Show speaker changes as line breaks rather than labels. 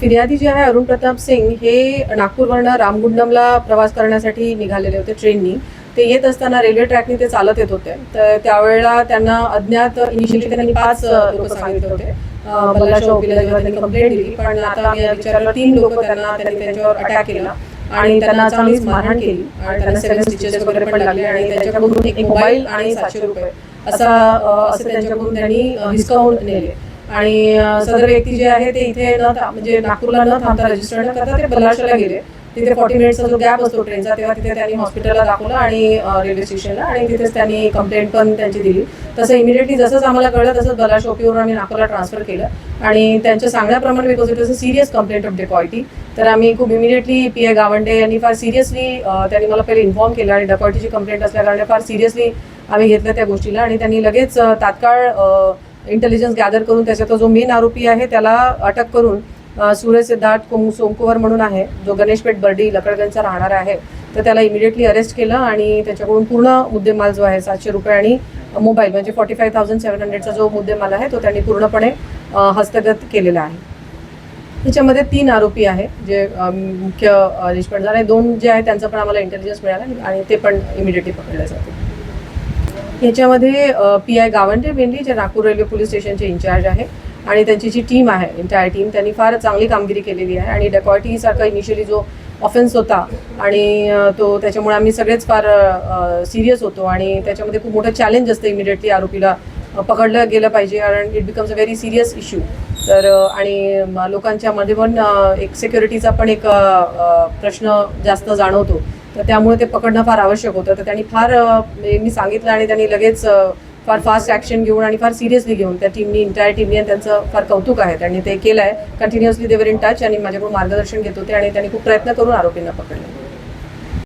फिर्यादी जे आहे अरुण प्रताप सिंग हे नागपूरवरनं रामगुंडमला प्रवास करण्यासाठी निघालेले होते ट्रेननी. ते येत असताना रेल्वे ट्रॅकनी ते चालत येत होते. तर त्यावेळेला त्यांना अज्ञात इनिशियली त्यांनी पाच लोक सांगितले होते. बल्लाशाह ओपीला जेव्हा त्यांनी कंप्लेंट दिली पण आता मी विचारलं तीन लोक त्यांना त्यांनी त्यांच्यावर अटॅक केला. आणि त्यांना चांगलीच मारहाण केली. आणि त्यांना सगळे स्टिचेस वगैरे पण लागले. आणि त्यांच्याकडून एक मोबाईल आणि सातशे रुपये. असा असं त्यांच्याकडून त्यांनी अ, हिसकावून नेले. आणि सदर व्यक्ती जे आहे ते इथे न म्हणजे नागपूरला न थांबता रजिस्टर न करता ते बल्लाशाला गेले. तिथे फॉर्टी मिनिटचा जो गॅप असतो ट्रेनचा तेव्हा तिथे त्यांनी हॉस्पिटलला दाखवलं आणि रेल्वे स्टेशनला आणि तिथेच त्यांनी कंप्लेंट पण त्यांची दिली. तसं इमिडिएटली जसंच आम्हाला कळलं तसंच बलाश ओपीवरून आम्ही नागपूरला ट्रान्सफर केलं. आणि त्यांच्या सांगण्याप्रमाणे because it was a serious complaint of dacoity तर आम्ही खूप इमिडिएटली पी आय गावंडे यांनी फार सिरियसली त्यांनी मला पहिले इन्फॉर्म केलं आणि डकॉयटीची कंप्लेंट असल्याकारणे फार सिरियसली आम्ही घेतलं त्या गोष्टीला आणि त्यांनी लगेच तात्काळ इंटेलिजन्स गॅदर करून त्याचा तो जो मेन आरोपी आहे त्याला अटक करून सूर्य सिद्धार्थ कोम सोमकुवर म्हणून आहे जो गणेशपेठ बर्डी लकडगंजचा राहणार आहे तर त्याला इमिडिएटली अरेस्ट केलं आणि त्याच्याकडून पूर्ण मुद्देमाल जो आहे सातशे रुपये आणि मोबाईल म्हणजे फोर्टी फाईव्ह थाउजंड सेवन हंड्रेडचा जो मुद्देमाल आहे तो त्यांनी पूर्णपणे हस्तगत केलेला आहे. त्याच्यामध्ये तीन आरोपी आहे जे मुख्य अ, निष्पन्न झाले. दोन जे आहे त्यांचं पण आम्हाला इंटेलिजन्स मिळाला आणि ते पण इमिडिएटली पकडले जातील. याच्यामध्ये पी आय गावंडे भेंडी जे नागपूर रेल्वे पोलीस स्टेशनचे इन्चार्ज आहे आणि त्यांची जी टीम आहे एंटायर टीम त्यांनी फार चांगली कामगिरी केलेली आहे आणि डेकॉटीसारखा इनिशियली जो ऑफेन्स होता आणि तो त्याच्यामुळे आम्ही सगळेच फार सिरियस होतो आणि त्याच्यामध्ये खूप मोठं चॅलेंज असतं इमिडिएटली आरोपीला पकडलं गेलं पाहिजे कारण it becomes a very serious issue तर आणि लोकांच्या मध्ये पण एक सिक्युरिटीचा पण एक प्रश्न जास्त जाणवतो. तर त्यामुळे ते पकडणं फार आवश्यक होतं. तर त्यांनी फार म्हणजे मी सांगितलं आणि त्यांनी लगेच फार फास्ट ॲक्शन घेऊन आणि फार सिरियसली घेऊन त्या टीमनी इंटायर टीमनी आणि त्यांचं फार कौतुक आहे. त्यांनी ते केलं आहे कंटिन्युअसली देवर इन टच आणि माझ्याकडून मार्गदर्शन घेत होते आणि त्यांनी खूप प्रयत्न करून आरोपींना पकडले.